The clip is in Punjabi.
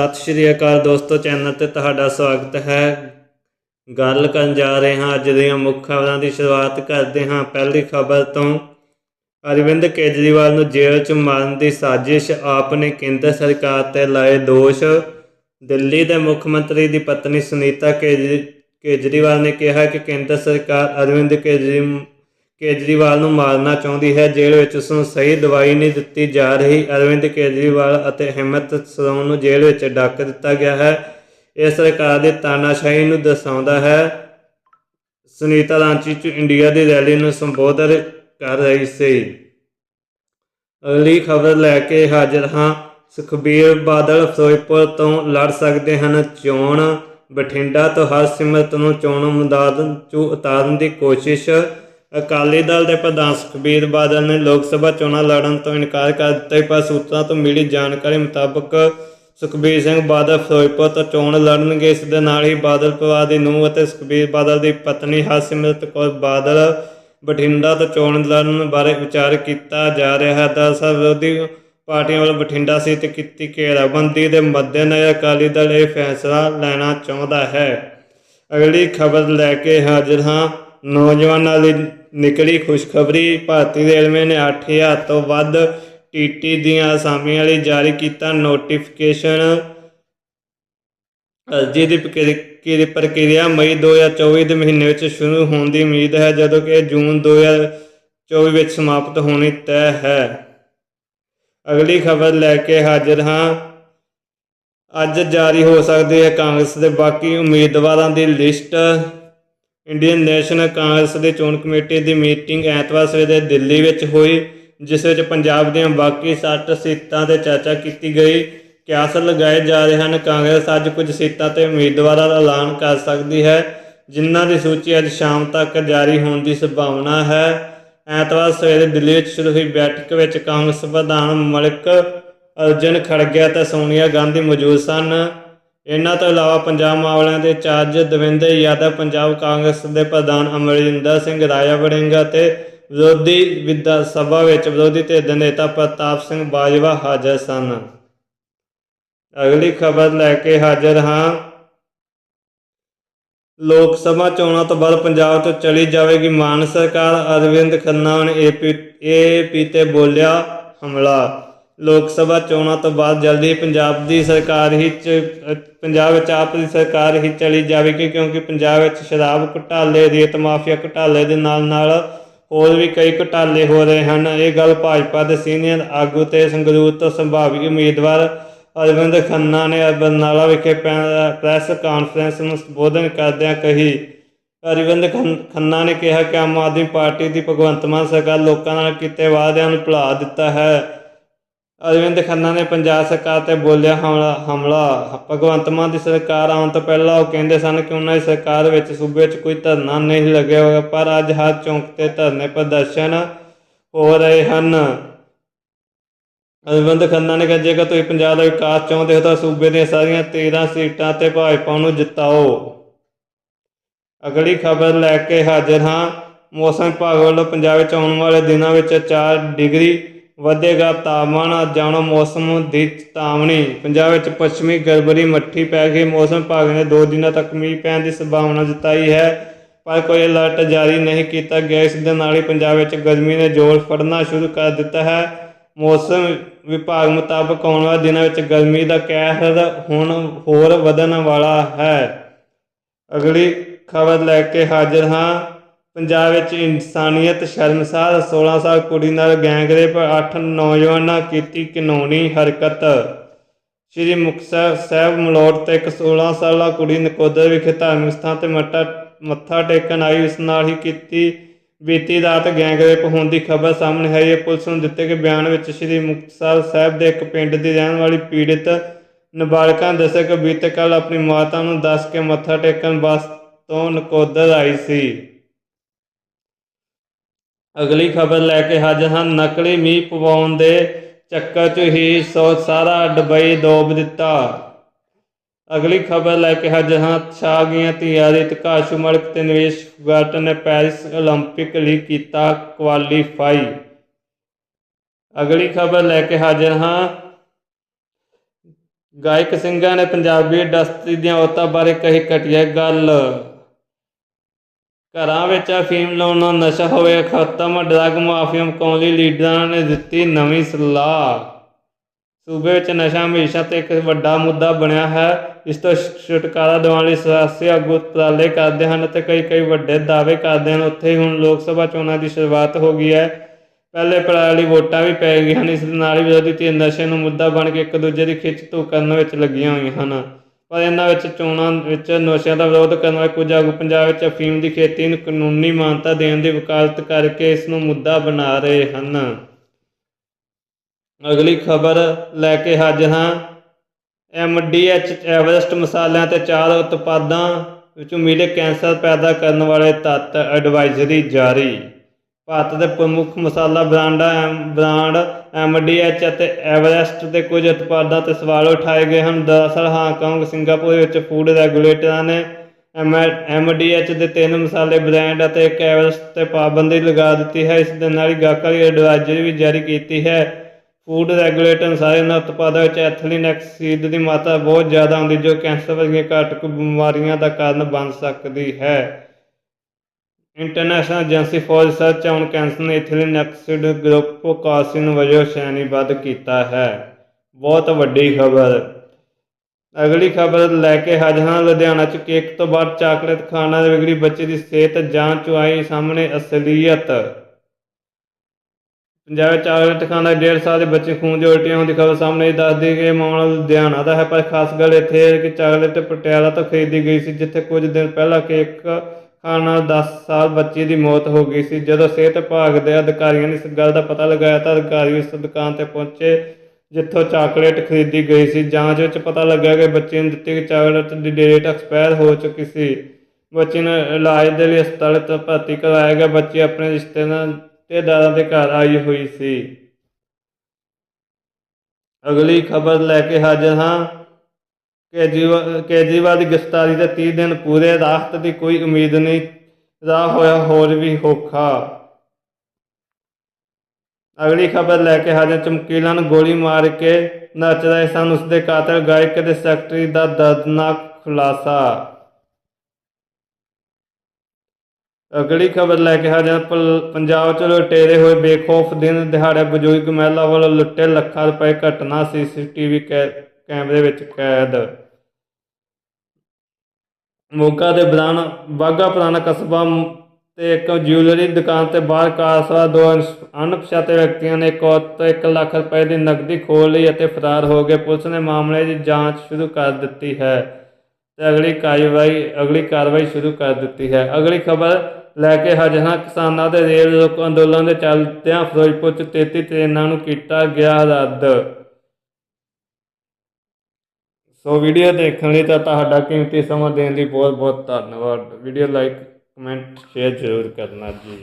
ਸਤਿ ਸ਼੍ਰੀ ਅਕਾਲ ਦੋਸਤੋ ਚੈਨਲ ਤੇ ਤੁਹਾਡਾ ਸਵਾਗਤ ਹੈ। ਗੱਲ ਕਰਨ ਜਾ ਰਹੇ ਹਾਂ ਅੱਜ ਦੀਆਂ ਮੁੱਖ ਖਬਰਾਂ ਦੀ ਸ਼ੁਰੂਆਤ ਕਰਦੇ ਹਾਂ। ਪਹਿਲੀ ਖਬਰ ਤੋਂ, ਅਰਵਿੰਦ ਕੇਜਰੀਵਾਲ ਨੂੰ ਜੇਲ੍ਹ 'ਚ ਮਾਰਨ ਦੀ ਸਾਜ਼ਿਸ਼ ਆਪ ਨੇ ਕੇਂਦਰ ਸਰਕਾਰ ਤੇ ਲਾਏ ਦੋਸ਼। ਦਿੱਲੀ ਦੇ ਮੁੱਖ ਮੰਤਰੀ ਦੀ ਪਤਨੀ ਸੁਨੀਤਾ ਕੇਜਰੀ ਕੇਜਰੀਵਾਲ ਨੇ ਕਿਹਾ ਕਿ ਕੇਂਦਰ ਸਰਕਾਰ ਅਰਵਿੰਦ ਕੇਜਰੀ ਕੇਜਰੀਵਾਲ ਨੂੰ ਮਾਰਨਾ ਚਾਹੁੰਦੀ ਹੈ। ਜੇਲ੍ਹ ਵਿੱਚ ਉਸ ਨੂੰ ਸਹੀ ਦਵਾਈ ਨਹੀਂ ਦਿੱਤੀ ਜਾ ਰਹੀ। ਅਰਵਿੰਦ ਕੇਜਰੀਵਾਲ ਅਤੇ ਹਿੰਮਤ ਸਰੋਨ ਨੂੰ ਜੇਲ੍ਹ ਵਿੱਚ ਡੱਕ ਦਿੱਤਾ ਗਿਆ ਹੈ। ਇਹ ਸਰਕਾਰ ਦੀ ਤਾਨਾਸ਼ਾਹੀ ਨੂੰ ਦਰਸਾਉਂਦਾ ਹੈ। ਸੁਨੀਤਾ ਰਾਂਚੀ ਚ ਇੰਡੀਆ ਦੀ ਰੈਲੀ ਨੂੰ ਸੰਬੋਧਨ ਕਰ ਰਹੀ ਸੀ। ਅਗਲੀ ਖਬਰ ਲੈ ਕੇ ਹਾਜ਼ਰ ਹਾਂ। ਸੁਖਬੀਰ ਬਾਦਲ ਫਿਰੋਜ਼ਪੁਰ ਤੋਂ ਲੜ ਸਕਦੇ ਹਨ। ਚੋਣ ਬਠਿੰਡਾ ਤੋਂ ਹਰਸਿਮਰਤ ਨੂੰ ਚੋਣ ਮੈਦਾਨ 'ਚੋਂ ਉਤਾਰਨ ਦੀ ਕੋਸ਼ਿਸ਼ ਅਕਾਲੀ ਦਲ ਦੇ ਪ੍ਰਧਾਨ ਸੁਖਬੀਰ ਬਾਦਲ ਨੇ ਲੋਕ ਸਭਾ ਚੋਣਾਂ ਲੜਨ ਤੋਂ ਇਨਕਾਰ ਕਰ ਦਿੱਤਾ। ਪਰ ਸੂਤਰਾਂ ਤੋਂ ਮਿਲੀ ਜਾਣਕਾਰੀ ਮੁਤਾਬਕ ਸੁਖਬੀਰ ਸਿੰਘ ਬਾਦਲ ਫਿਰੋਜ਼ਪੁਰ ਤੋਂ ਚੋਣ ਲੜਨਗੇ। ਇਸ ਦੇ ਨਾਲ ਹੀ ਬਾਦਲ ਪਰਿਵਾਰ ਦੀ ਨੂੰਹ ਅਤੇ ਸੁਖਬੀਰ ਬਾਦਲ ਦੀ ਪਤਨੀ ਹਰਸਿਮਰਤ ਕੌਰ ਬਾਦਲ ਬਠਿੰਡਾ ਤੋਂ ਚੋਣ ਲੜਨ ਬਾਰੇ ਵਿਚਾਰ ਕੀਤਾ ਜਾ ਰਿਹਾ ਹੈ। ਦਰਅਸਲ ਵਿਰੋਧੀ ਪਾਰਟੀਆਂ ਵੱਲੋਂ ਬਠਿੰਡਾ ਸੀਟ ਕੀਤੀ ਘੇਰਾਬੰਦੀ ਦੇ ਮੱਦੇਨਜ਼ਰ ਅਕਾਲੀ ਦਲ ਇਹ ਫੈਸਲਾ ਲੈਣਾ ਚਾਹੁੰਦਾ ਹੈ। ਅਗਲੀ ਖਬਰ ਲੈ ਕੇ ਹਾਜ਼ਰ ਹਾਂ। ਨੌਜਵਾਨਾਂ ਲਈ ਨਿਕਲੀ ਖੁਸ਼ਖਬਰੀ, ਭਾਰਤੀ ਰੇਲਵੇ ਨੇ 8000 ਤੋਂ ਵੱਧ ਟੀਟੀ ਦੀਆਂ ਅਸਾਮੀਆਂ ਲਈ ਜਾਰੀ ਕੀਤਾ ਨੋਟੀਫਿਕੇਸ਼ਨ ਅਰਜੀ ਦੀ ਪ੍ਰਕਿਰ- ਪ੍ਰਕਿਰਿਆ ਮਈ 2024 ਦੇ ਮਹੀਨੇ ਵਿੱਚ ਸ਼ੁਰੂ ਹੋਣ ਦੀ ਉਮੀਦ ਹੈ, ਜਦੋਂ ਕਿ ਇਹ ਜੂਨ 2024 ਵਿੱਚ ਸਮਾਪਤ ਹੋਣੀ ਤੈਅ ਹੈ। ਅਗਲੀ ਖਬਰ ਲੈ ਕੇ ਹਾਜ਼ਰ ਹਾਂ। ਅੱਜ ਜਾਰੀ ਹੋ ਸਕਦੀ ਹੈ ਕਾਂਗਰਸ ਦੇ ਬਾਕੀ ਉਮੀਦਵਾਰਾਂ ਦੀ ਲਿਸਟ। ਇੰਡੀਅਨ ਨੈਸ਼ਨਲ ਕਾਂਗਰਸ ਦੀ ਚੋਣ ਕਮੇਟੀ ਦੀ ਮੀਟਿੰਗ ਐਤਵਾਰ ਸਵੇਰੇ ਦਿੱਲੀ ਵਿੱਚ ਹੋਈ, ਜਿਸ ਵਿੱਚ ਪੰਜਾਬ ਦੀਆਂ ਬਾਕੀ 60 ਸੀਟਾਂ ਤੇ ਚਰਚਾ ਕੀਤੀ ਗਈ। ਕਿਆਸ ਲਗਾਏ ਜਾ ਰਹੇ ਹਨ। ਕਾਂਗਰਸ ਅੱਜ ਕੁਝ ਸੀਟਾਂ ਤੇ ਉਮੀਦਵਾਰਾਂ ਦਾ ਐਲਾਨ ਕਰ ਸਕਦੀ ਹੈ, ਜਿਨ੍ਹਾਂ ਦੀ ਸੂਚੀ ਅੱਜ ਸ਼ਾਮ ਤੱਕ ਜਾਰੀ ਹੋਣ ਦੀ ਸੰਭਾਵਨਾ ਹੈ। ਐਤਵਾਰ ਸਵੇਰੇ ਦਿੱਲੀ ਵਿੱਚ ਸ਼ੁਰੂ ਹੋਈ ਬੈਠਕ ਵਿੱਚ ਕਾਂਗਰਸ ਪ੍ਰਧਾਨ ਮਲਿਕ ਅਰਜਨ ਖੜਗਿਆ ਤੇ ਸੋਨੀਆ ਗਾਂਧੀ ਮੌਜੂਦ ਸਨ। ਇਹਨਾਂ ਤੋਂ ਇਲਾਵਾ ਪੰਜਾਬ ਮਾਮਲਿਆਂ ਦੇ ਚਾਰਜ ਦਵਿੰਦਰ ਯਾਦਵ, ਪੰਜਾਬ ਕਾਂਗਰਸ ਦੇ ਪ੍ਰਧਾਨ ਅਮਰਿੰਦਰ ਸਿੰਘ, ਰਾਜਾ ਵੜਿੰਗ ਅਤੇ ਵਿਰੋਧੀ ਵਿਧਾ ਸਭਾ ਵਿੱਚ ਵਿਰੋਧੀ ਧਿਰ ਦੇ ਨੇਤਾ ਪ੍ਰਤਾਪ ਸਿੰਘ ਬਾਜਵਾ ਹਾਜ਼ਰ ਸਨ। ਅਗਲੀ ਖਬਰ ਲੈ ਕੇ ਹਾਜ਼ਰ ਹਾਂ। ਲੋਕ ਸਭਾ ਚੋਣਾਂ ਤੋਂ ਬਾਅਦ ਪੰਜਾਬ ਤੋਂ ਚਲੀ ਜਾਵੇਗੀ ਮਾਨ ਸਰਕਾਰ। ਅਰਵਿੰਦ ਖੰਨਾ ਨੇ ਏਪੀ ਏਪੀ ਤੇ ਬੋਲਿਆ ਹਮਲਾ। ਲੋਕ ਸਭਾ ਚੋਣਾਂ ਤੋਂ ਬਾਅਦ ਜਲਦੀ ਪੰਜਾਬ ਦੀ ਸਰਕਾਰ ਹੀ ਚ- ਪੰਜਾਬ ਵਿੱਚ ਆਪ ਦੀ ਸਰਕਾਰ ਹੀ ਚਲੀ ਜਾਵੇਗੀ, ਕਿਉਂਕਿ ਪੰਜਾਬ ਵਿੱਚ ਸ਼ਰਾਬ ਘੁਟਾਲੇ ਰੇਤ ਮਾਫੀਆ ਘੁਟਾਲੇ ਦੇ ਨਾਲ ਨਾਲ ਹੋਰ ਵੀ ਕਈ ਘੁਟਾਲੇ ਹੋ ਰਹੇ ਹਨ। ਇਹ ਗੱਲ ਭਾਜਪਾ ਦੇ ਸੀਨੀਅਰ ਆਗੂ ਤੇ ਸੰਗਰੂਰ ਤੋਂ ਸੰਭਾਵੀ ਉਮੀਦਵਾਰ ਅਰਵਿੰਦ ਖੰਨਾ ਨੇ ਬਰਨਾਲਾ ਵਿਖੇ ਪੈ- ਪ੍ਰੈਸ ਕਾਨਫਰੰਸ ਨੂੰ ਸੰਬੋਧਨ ਕਰਦਿਆਂ ਕਹੀ। ਅਰਵਿੰਦ ਖੰਨ- ਖੰਨਾ ਨੇ ਕਿਹਾ ਕਿ ਆਮ ਆਦਮੀ ਪਾਰਟੀ ਦੀ ਭਗਵੰਤ ਮਾਨ ਸਰਕਾਰ ਲੋਕਾਂ ਨਾਲ ਕੀਤੇ ਵਾਅਦਿਆਂ ਨੂੰ ਭੁਲਾ ਦਿੱਤਾ ਹੈ। ਅਰਵਿੰਦ ਖੰਨਾ ਨੇ ਪੰਜਾਬ ਸਰਕਾਰ ਤੇ ਬੋਲਿਆ ਹਮਲਾ ਹਮਲਾ। ਭਗਵੰਤ ਮਾਨ ਦੀ ਸਰਕਾਰ ਆਉਣ ਤੋਂ ਪਹਿਲਾਂ ਉਹ ਕਹਿੰਦੇ ਸਨ ਕਿ ਉਹਨਾਂ ਦੀ ਸਰਕਾਰ ਵਿੱਚ ਸੂਬੇ 'ਚ ਕੋਈ ਧਰਨਾ ਨਹੀਂ ਲੱਗਿਆ ਹੋਇਆ, ਪਰ ਅੱਜ ਹਰ ਚੌਂਕ ਤੇ ਧਰਨੇ ਪ੍ਰਦਰਸ਼ਨ ਹੋ ਰਹੇ ਹਨ। ਅਰਵਿੰਦ ਖੰਨਾ ਨੇ ਕਿਹਾ, ਜੇਕਰ ਤੁਸੀਂ ਪੰਜਾਬ ਦਾ ਵਿਕਾਸ ਚਾਹੁੰਦੇ ਹੋ ਤਾਂ ਸੂਬੇ ਦੀਆਂ ਸਾਰੀਆਂ 13 ਸੀਟਾਂ ਤੇ ਭਾਜਪਾ ਨੂੰ ਜਿਤਾਓ। ਅਗਲੀ ਖਬਰ ਲੈ ਕੇ ਹਾਜ਼ਰ ਹਾਂ। ਮੌਸਮ ਵਿਭਾਗ ਵੱਲੋਂ ਪੰਜਾਬ ਵਿੱਚ ਆਉਣ ਵਾਲੇ ਦਿਨਾਂ ਵਿੱਚ 4 ਡਿਗਰੀ ਵਧੇਗਾ ਤਾਪਮਾਨ, ਅੱਜ ਜਾਣੋ ਮੌਸਮ ਦੀ ਚੇਤਾਵਨੀ ਪੰਜਾਬ ਵਿੱਚ ਪੱਛਮੀ ਗੜਬੜੀ ਮੱਠੀ ਪੈ ਗਈ। ਮੌਸਮ ਵਿਭਾਗ ਨੇ 2 ਦਿਨਾਂ ਤੱਕ ਮੀਂਹ ਪੈਣ ਦੀ ਸੰਭਾਵਨਾ ਜਤਾਈ ਹੈ, ਪਰ ਕੋਈ ਅਲਰਟ ਜਾਰੀ ਨਹੀਂ ਕੀਤਾ ਗਿਆ। ਇਸ ਦੇ ਨਾਲ ਹੀ ਪੰਜਾਬ ਵਿੱਚ ਗਰਮੀ ਨੇ ਜ਼ੋਰ ਫੜਨਾ ਸ਼ੁਰੂ ਕਰ ਦਿੱਤਾ ਹੈ। ਮੌਸਮ ਵਿਭਾਗ ਮੁਤਾਬਕ ਆਉਣ ਵਾਲੇ ਦਿਨਾਂ ਵਿੱਚ ਗਰਮੀ ਦਾ ਕਹਿਰ ਹੁਣ ਹੋਰ ਵਧਣ ਵਾਲਾ ਹੈ। ਅਗਲੀ ਖਬਰ ਲੈ ਕੇ ਹਾਜ਼ਰ ਹਾਂ। ਪੰਜਾਬ ਵਿੱਚ ਇਨਸਾਨੀਅਤ ਸ਼ਰਮਸਾਰ 16 ਸਾਲ ਕੁੜੀ ਨਾਲ ਗੈਂਗਰੇਪ 8 ਨੌਜਵਾਨਾਂ ਕੀਤੀ ਕਾਨੂੰਨੀ ਹਰਕਤ। ਸ਼੍ਰੀ ਮੁਕਤਸਰ ਸਾਹਿਬ ਮਲੋਟ ਤੇ ਇੱਕ 16 ਸਾਲਾ ਕੁੜੀ ਨਕੋਦਰ ਵਿਖੇ ਧਾਰਮਿਕ ਸਥਾਨ ਤੇ ਮੱਟਾ, ਮੱਥਾ ਟੇਕਣ ਆਈ। ਉਸ ਨਾਲ ਹੀ ਕੀਤੀ ਬੀਤੀ ਰਾਤ ਗੈਂਗਰੇਪ ਹੋਣ ਦੀ ਖਬਰ ਸਾਹਮਣੇ ਆਈ। ਹੈ ਪੁਲਿਸ ਨੂੰ ਦਿੱਤੇ ਗਏ ਬਿਆਨ ਵਿੱਚ ਸ਼੍ਰੀ ਮੁਕਤਸਰ ਸਾਹਿਬ ਦੇ ਇੱਕ ਪਿੰਡ ਦੀ ਰਹਿਣ ਵਾਲੀ ਪੀੜਿਤ ਨਾਬਾਲਗਾਂ ਨੇ ਦੱਸਿਆ ਕਿ ਬੀਤੇ ਕੱਲ ਆਪਣੀ ਮਾਤਾ ਨੂੰ ਦੱਸ ਕੇ ਮੱਥਾ ਟੇਕਣ ਵਾਸਤੇ ਤੋਂ ਨਕੋਦਰ ਆਈ ਸੀ। ਅਗਲੀ ਖਬਰ ਲੈ ਕੇ ਹਾਜ਼ਰ ਹਾਂ ਨਕਲੀ ਮੀਂਹ ਪਵਾਉਣ ਦੇ ਚੱਕਰ 'ਚ ਹੀ ਸੋ ਸਾਰਾ ਦੁਬਈ ਡੋਬ ਦਿੱਤਾ ਅਗਲੀ ਖਬਰ ਲੈ ਕੇ ਹਾਜ਼ਰ ਹਾਂ ਛਾ ਗਈਆਂ ਤਿਆਰੀ ਤਕਾਸ਼ੂ ਮਲਕ ਤੇ ਨਿਵੇਸ਼ ਗਾਰਟਨ ਨੇ ਪੈਰਿਸ 올림픽 ਲਈ ਕੀਤਾ ਕੁਆਲੀਫਾਈ ਅਗਲੀ ਖਬਰ ਲੈ ਕੇ ਹਾਜ਼ਰ ਹਾਂ ਗਾਇਕ ਸਿੰਘਾਂ ਨੇ ਪੰਜਾਬੀ ਇੰਡਸਟਰੀ ਦੀਆਂ ਔਰਤਾਂ ਬਾਰੇ ਕਹੀ ਘਟੀਆ ਗੱਲ ਘਰਾਂ ਵਿੱਚ ਅਫੀਮ ਲਾਉਣਾ, ਨਸ਼ਾ ਹੋਵੇ, ਖਤਮ, ਡਰੱਗ ਮਾਫੀਆ ਮੁਕਾਉਣ ਲਈ ਲੀਡਰਾਂ ਨੇ ਦਿੱਤੀ ਨਵੀਂ ਸਲਾਹ। ਸੂਬੇ ਵਿੱਚ ਨਸ਼ਾ ਹਮੇਸ਼ਾ ਤੋਂ ਇੱਕ ਵੱਡਾ ਮੁੱਦਾ ਬਣਿਆ ਹੈ, ਇਸ ਤੋਂ ਛੁਟਕਾਰਾ ਦਿਵਾਉਣ ਲਈ ਸਿਆਸੀ ਆਗੂ ਉਪਰਾਲੇ ਕਰਦੇ ਹਨ ਅਤੇ ਕਈ ਕਈ ਵੱਡੇ ਦਾਅਵੇ ਕਰਦੇ ਹਨ। ਉੱਥੇ ਹੀ ਹੁਣ ਲੋਕ ਸਭਾ ਚੋਣਾਂ ਦੀ ਸ਼ੁਰੂਆਤ ਹੋ ਗਈ ਹੈ। ਪਹਿਲੇ ਪੜਾਅ ਲਈ ਵੋਟਾਂ ਵੀ ਪੈ ਗਈਆਂ ਹਨ, ਇਸ ਦੇ ਨਾਲ ਹੀ ਵਿਰੋਧੀ ਧਿਰ ਨਸ਼ੇ ਨੂੰ ਮੁੱਦਾ ਬਣ ਕੇ ਇੱਕ ਦੂਜੇ ਦੀ ਖਿੱਚ ਧੂ ਕਰਨ ਵਿੱਚ ਲੱਗੀਆਂ ਹੋਈਆਂ ਹਨ। ਪਰ ਇਹਨਾਂ ਵਿੱਚ ਚੋਣਾਂ ਵਿੱਚ ਨਸ਼ਿਆਂ ਦਾ ਵਿਰੋਧ ਕਰਨ ਵਾਲੇ ਕੁਝ ਆਗੂ ਪੰਜਾਬ ਵਿੱਚ ਅਫੀਮ ਦੀ ਖੇਤੀ ਨੂੰ ਕਾਨੂੰਨੀ ਮਾਨਤਾ ਦੇਣ ਦੀ ਵਕਾਲਤ ਕਰਕੇ ਇਸ ਨੂੰ ਮੁੱਦਾ ਬਣਾ ਰਹੇ ਹਨ। ਅਗਲੀ ਖਬਰ ਲੈ ਕੇ ਹਾਜ਼ਰ ਹਾਂ। ਐਮਡੀਐਚ ਐਵਰੈਸਟ ਮਸਾਲਿਆਂ ਤੇ ਚਾਰ ਉਤਪਾਦਾਂ ਵਿੱਚੋਂ ਮਿਲੇ ਕੈਂਸਰ ਪੈਦਾ ਕਰਨ ਵਾਲੇ ਤੱਤ ਐਡਵਾਈਜ਼ਰੀ ਜਾਰੀ। ਭਾਰਤ ਦੇ ਪ੍ਰਮੁੱਖ ਮਸਾਲਾ ਬ੍ਰਾਂਡਾਂ ਐਮ, ਬ੍ਰਾਂਡ ਐਮਡੀਐਚ ਅਤੇ ਐਵਰੈਸਟ ਦੇ ਕੁਝ ਉਤਪਾਦਾਂ ਤੇ ਸਵਾਲ ਉਠਾਏ ਗਏ ਹਨ। ਦਰਅਸਲ, ਹਾਂਗਕਾਂਗ, ਸਿੰਗਾਪੁਰ ਵਿੱਚ ਫੂਡ ਰੈਗੂਲੇਟਰਾਂ ਨੇ ਐਮਡੀਐਚ ਦੇ ਤਿੰਨ ਮਸਾਲੇ ਬ੍ਰਾਂਡ ਅਤੇ ਇੱਕ ਐਵਰੈਸਟ ਤੇ ਪਾਬੰਦੀ ਲਗਾ ਦਿੱਤੀ ਹੈ। ਇਸ ਦੇ ਨਾਲ ਹੀ ਗਾਹਕਾਂ ਲਈ ਐਡਵਾਈਜ਼ਰੀ ਵੀ ਜਾਰੀ ਕੀਤੀ ਹੈ। ਫੂਡ ਰੈਗੂਲੇਟਰ ਅਨੁਸਾਰ, ਇਹਨਾਂ ਉਤਪਾਦਾਂ ਵਿੱਚ ਐਥਲੀਨ ਐਕਸੀਡ ਦੀ ਮਾਤਰਾ ਬਹੁਤ ਜ਼ਿਆਦਾ ਹੁੰਦੀ, ਜੋ ਕੈਂਸਰ ਵਰਗੀਆਂ ਘਾਤਕ ਬਿਮਾਰੀਆਂ ਦਾ ਕਾਰਨ ਬਣ ਸਕਦੀ ਹੈ। International agency for research on cancer ਨੇ ਐਥਲੀਨ ਐਕਸੀਡ ਗਰੁੱਪ ਕਾਰਸਿਨ ਵਜੋਂ ਸ਼੍ਰੇਣੀਬੱਧ ਕੀਤਾ ਹੈ। ਬਹੁਤ ਵੱਡੀ ਖਬਰ। ਅਗਲੀ ਖਬਰ ਲੈ ਕੇ ਹਾਜ਼ਰ ਹਾਂ। ਲੁਧਿਆਣਾ ਚ ਕੇਕ ਤੋਂ ਬਾਅਦ ਚਾਕਲੇਟ ਖਾਣਾ ਦੇ ਵਿਗੜੀ ਬੱਚੇ ਦੀ ਸਿਹਤ ਜਾਂਚ ਆਈ ਸਾਹਮਣੇ ਅਸਲੀਅਤ। ਪੰਜਾਬ ਵਿੱਚ ਚਾਕਲੇਟ ਖਾਣਾ ਡੇਢ ਸਾਲ ਦੇ ਬੱਚੇ ਖੂਨ ਦੀ ਉਲਟੀਆਂ ਹੋਣ ਦੀ ਖਬਰ ਸਾਹਮਣੇ ਦੱਸਦੀ ਕਿ ਮਾਮਲਾ ਲੁਧਿਆਣਾ ਦਾ ਹੈ, ਪਰ ਖਾਸ ਗੱਲ ਇੱਥੇ ਹੈ ਕਿ ਚਾਕਲੇਟ ਪਟਿਆਲਾ ਤੋਂ ਖਰੀਦੀ ਗਈ ਸੀ, ਜਿੱਥੇ ਕੁਝ ਦਿਨ ਪਹਿਲਾਂ ਕੇਕ ਖਾਣ ਨਾਲ 10 ਸਾਲ ਬੱਚੇ ਦੀ ਮੌਤ ਹੋ ਗਈ ਸੀ। ਜਦੋਂ ਸਿਹਤ ਵਿਭਾਗ ਦੇ ਅਧਿਕਾਰੀਆਂ ਨੇ ਇਸ ਗੱਲ ਦਾ ਪਤਾ ਲਗਾਇਆ ਤਾਂ ਅਧਿਕਾਰੀ ਉਸ ਦੁਕਾਨ ਤੇ ਪਹੁੰਚੇ, ਜਿੱਥੋਂ ਚਾਕਲੇਟ ਖਰੀਦੀ ਗਈ ਸੀ। ਜਾਂਚ ਵਿੱਚ ਪਤਾ ਲੱਗਾ ਕਿ ਬੱਚੇ ਨੂੰ ਦਿੱਤੀ ਗਈ ਚਾਕਲੇਟ ਦੀ ਡੇਟ ਐਕਸਪਾਇਰ ਹੋ ਚੁੱਕੀ ਸੀ। ਬੱਚੇ ਨੂੰ ਇਲਾਜ ਦੇ ਲਈ ਹਸਪਤਾਲ ਤੋਂ ਭਰਤੀ ਕਰਵਾਇਆ ਗਿਆ। ਬੱਚੇ ਆਪਣੇ ਰਿਸ਼ਤੇਦਾਰਾਂ ਦੇ ਘਰ ਆਈ ਹੋਈ ਸੀ। ਅਗਲੀ ਖਬਰ ਲੈ ਕੇ ਹਾਜ਼ਰ ਹਾਂ। ਕੇਜਰੀਵਾਲ ਕੇਜਰੀਵਾਲ ਦੀ ਗ੍ਰਿਫਤਾਰੀ ਦੇ 30 ਦਿਨ ਪੂਰੇ ਰਾਹਤ ਦੀ ਕੋਈ ਉਮੀਦ ਨਹੀਂ, ਰਾਹ ਹੋਇਆ ਹੋਰ ਵੀ ਹੋਖਾ। ਅਗਲੀ ਖਬਰ ਲੈ ਕੇ ਹਾਜ਼ਰ ਚਮਕੀਲਾ ਨੂੰ ਗੋਲੀ ਮਾਰ ਕੇ ਨੱਚ ਰਹੇ ਸਨ, ਉਸਦੇ ਕਾਤਲ ਗਾਇਕ ਦੇ ਸੈਕਟਰੀ ਦਾ ਦਰਦਨਾਕ ਖੁਲਾਸਾ। ਅਗਲੀ ਖਬਰ ਲੈ ਕੇ ਹਾਜ਼ਰ ਪੰਜਾਬ ਚ ਲੁਟੇਰੇ ਹੋਏ ਬੇਖੌਫ ਦਿਨ ਦਿਹਾੜੇ ਬਜ਼ੁਰਗ ਮਹਿਲਾ ਵੱਲੋਂ ਲੁੱਟੇ ਲੱਖਾਂ ਰੁਪਏ ਘਟਨਾ ਸੀਸੀਟੀਵੀ ਕੈਮਰੇ ਵਿੱਚ ਕੈਦ। ਮੋਗਾ ਦੇ ਬਰਾਨ ਬਾਗਾ ਪੁਰਾਣਾ ਕਸਬਾ ਤੇ ਇੱਕ ਜਿਊਲਰੀ ਦੁਕਾਨ ਤੇ ਬਾਹਰ ਕਾਰ ਦੋ ਅਣਪਛਾਤੇ ਵਿਅਕਤੀਆਂ ਨੇ ਇੱਕ ਔਰਤ ਤੋਂ 1 ਲੱਖ ਰੁਪਏ ਦੀ ਨਕਦੀ ਖੋਹ ਲਈ ਅਤੇ ਫਰਾਰ ਹੋ ਗਏ। ਪੁਲਿਸ ਨੇ ਮਾਮਲੇ ਦੀ ਜਾਂਚ ਸ਼ੁਰੂ ਕਰ ਦਿੱਤੀ ਹੈ ਤੇ ਅਗਲੀ ਕਾਰਵਾਈ ਅਗਲੀ ਕਾਰਵਾਈ ਸ਼ੁਰੂ ਕਰ ਦਿੱਤੀ ਹੈ। ਅਗਲੀ ਖਬਰ ਲੈ ਕੇ ਹਾਜ਼ਰ ਹਾਂ। ਕਿਸਾਨਾਂ ਦੇ ਰੇਲ ਰੋਕ ਅੰਦੋਲਨ ਦੇ ਚੱਲਦਿਆਂ ਫਿਰੋਜ਼ਪੁਰ ਚ 33 ਟ੍ਰੇਨਾਂ ਨੂੰ ਕੀਤਾ ਗਿਆ ਰੱਦ। ਸੋ ਵੀਡੀਓ ਦੇਖਣ ਲਈ ਤਾਂ ਤੁਹਾਡਾ ਕੀਮਤੀ ਸਮਾਂ ਦੇਣ ਲਈ ਬਹੁਤ ਬਹੁਤ ਧੰਨਵਾਦ। ਵੀਡੀਓ ਲਾਈਕ, ਕਮੈਂਟ, ਸ਼ੇਅਰ ਜ਼ਰੂਰ ਕਰਨਾ ਜੀ।